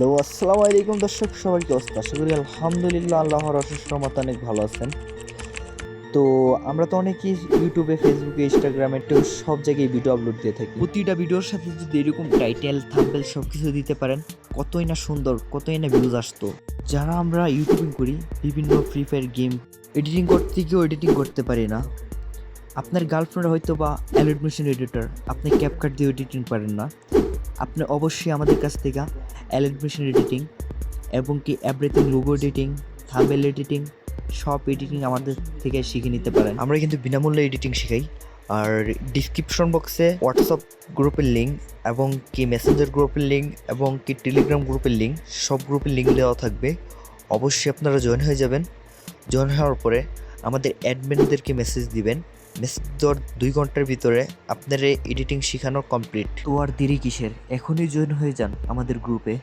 Hello, আসসালামু আলাইকুম দর্শক, সবাই কি অবস্থা? আশা করি আলহামদুলিল্লাহ আল্লাহর অশেষ রহমতে অনেক ভালো আছেন। তো আমরা তো অনেকেই ইউটিউবে, ফেসবুকে, ইনস্টাগ্রামে তো সব জায়গায় ভিডিও আপলোড দিয়ে থাকি। প্রতিটা ভিডিওর সাথে যদি এরকম টাইটেল থাম্বেল সব কিছু দিতে পারেন, কতই না সুন্দর, কতই না ভিউজ আসতো। যারা আমরা ইউটিউবিং করি, বিভিন্ন ফ্রি ফায়ার গেম এডিটিং করতে গিয়েও এডিটিং করতে পারি না। আপনার গার্লফ্রেন্ড হয়তো বা অ্যালোডমিশন এডিটর আপনি ক্যাপকাট দিয়ে এডিটিং পারেন না। আপনি অবশ্যই আমাদের কাছ থেকে অ্যালোডমিশন এডিটিং এবং কি everything logo editing, thumbnail editing, সব এডিটিং আমাদের থেকে শিখে নিতে পারেন। আমরা কিন্তু বিনামূল্যে এডিটিং শেখাই। আর ডিসক্রিপশন বক্সে হোয়াটসঅ্যাপ গ্রুপের লিঙ্ক এবং কি মেসেঞ্জার গ্রুপের লিঙ্ক এবং কি টেলিগ্রাম গ্রুপের লিঙ্ক সব গ্রুপের লিঙ্ক দেওয়া থাকবে। অবশ্যই আপনারা জয়েন হয়ে যাবেন। জয়েন হওয়ার পরে আমাদের অ্যাডমিনদেরকে মেসেজ দিবেন। দেওয়ার দুই ঘণ্টার ভিতরে আপনার এডিটিং শেখানো কমপ্লিট তো আর দেরি কিসের? এখনই জয়েন হয়ে যান আমাদের গ্রুপে